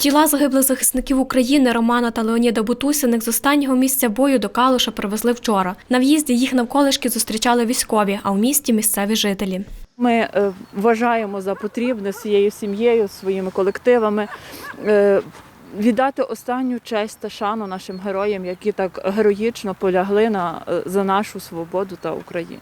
Тіла загиблих захисників України Романа та Леоніда Бутусиних з останнього місця бою до Калуша привезли вчора. На в'їзді їх навколишки зустрічали військові, а в місті місцеві жителі. Ми е, вважаємо за потрібне своєю сім'єю, своїми колективами е, віддати останню честь та шану нашим героям, які так героїчно полягли на, е, за нашу свободу та Україну.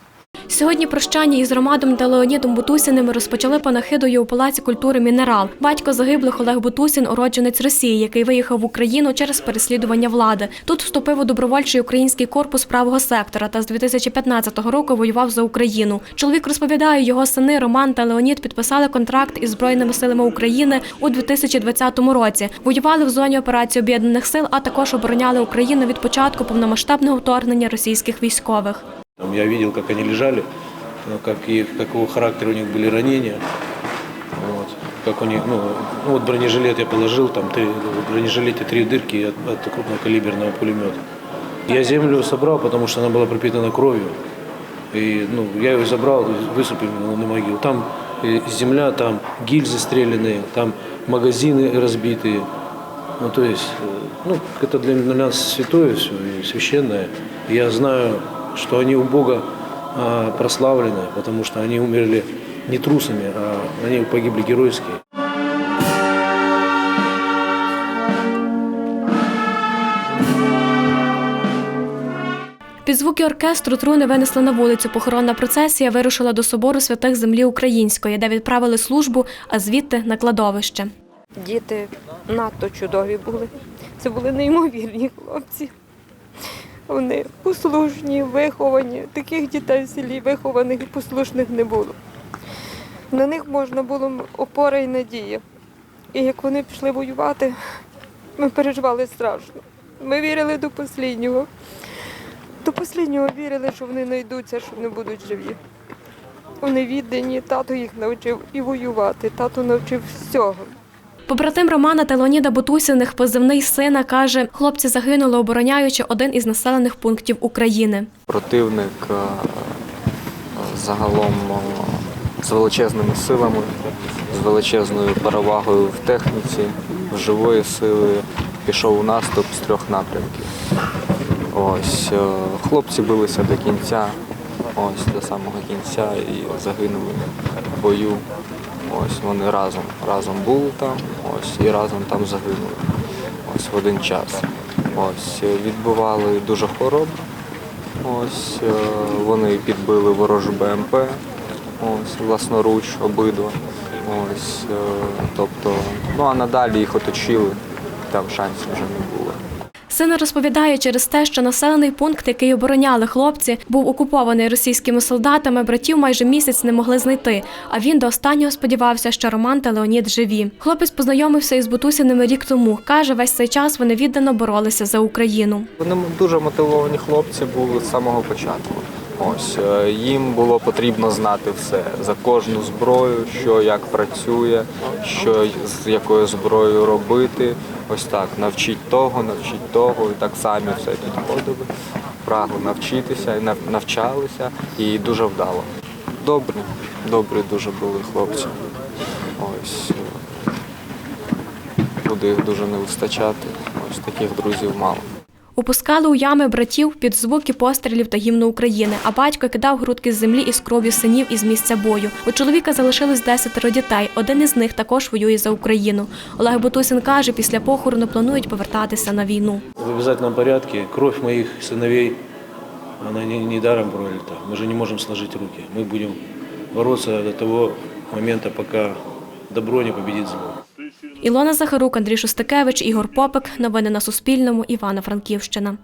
Сьогодні прощання із Ромадом та Леонідом Бутусіними розпочали панахидою у Палаці культури Мінерал. Батько загиблих Олег Бутусін, уродженець Росії, який виїхав в Україну через переслідування влади. Тут вступив у добровольчий український корпус правого сектора та з 2015 року воював за Україну. Чоловік розповідає, його сини Роман та Леонід підписали контракт із Збройними силами України у 2020 році. Воювали в зоні операції об'єднаних сил, а також обороняли Україну від початку повномасштабного вторгнення російських військових. Там Я видел, как они лежали, ну, как и какого характера у них были ранения. Вот. Как у них, ну, ну вот бронежилет я положил, там три, в бронежилете три дырки от, от крупнокалиберного пулемета. Я землю собрал, потому что она была пропитана кровью. И ну, я ее забрал, высыпал на, могилу. Там э, земля, там гильзы стрелянные, там магазины разбитые. Ну, то есть, э, ну, это для нас святое все священное. Я знаю, что они у Бога прославлены, потому что они умерли не трусами, а они погибли геройски. Під звуки оркестру труни винесли на вулицю. Похоронна процесія вирушила до собору святих землі української, де відправили службу, а звідти на кладовище. Діти надто чудові були. Це були неймовірні хлопці. Вони послушні, виховані. Таких дітей в селі вихованих і послушних не було. На них можна було опора і надія. І як вони пішли воювати, ми переживали страшно. Ми вірили до останнього. До останнього вірили, що вони знайдуться, що вони будуть живі. Вони віддані, тато їх навчив і воювати, тато навчив всього. Побратим Романа та Леоніда Бутусіних, позивний сина, каже, хлопці загинули, обороняючи один із населених пунктів України. противник е, загалом е, з величезними силами, з величезною перевагою в техніці, в живої сили пішов у наступ з трьох напрямків. Ось е, хлопці билися до кінця, ось до самого кінця і загинули в бою. Ось вони разом разом були там, ось і разом там загинули. Ось в один час. Ось е, відбували дуже хоробро. Ось е, вони підбили ворожу БМП, ось власноруч обидва. Ось, е, тобто, ну а надалі їх оточили, там шансів вже не було. Син розповідає, через те, що населений пункт, який обороняли хлопці, був окупований російськими солдатами, братів майже місяць не могли знайти. А він до останнього сподівався, що Роман та Леонід живі. Хлопець познайомився із Бутусіними рік тому. каже, весь цей час вони віддано боролися за Україну. Вони дуже мотивовані хлопці були з самого початку. Ось е, їм було потрібно знати все за кожну зброю, що як працює, що з якою зброєю робити. Ось так, навчіть того, навчіть того, і так самі все підходили. Прагли навчитися і навчалися, і дуже вдало. Добрі, добрі дуже були хлопці. Ось е, буде їх дуже не вистачати. Ось таких друзів мало. Опускали у ями братів під звуки пострілів та гімну України, а батько кидав грудки з землі із кров'ю синів із місця бою. У чоловіка залишилось десятеро дітей. Один із них також воює за Україну. Олег Бутусин каже, після похорону планують повертатися на війну. В обязательном порядке кровь моих сыновей, она не, не даром пролита. Мы же не можем сложить руки. Мы будем бороться до того момента, пока добро не победит зло. Ілона Захарук, Андрій Шостакевич, Ігор Попик. Новини на Суспільному. Івано-Франківщина.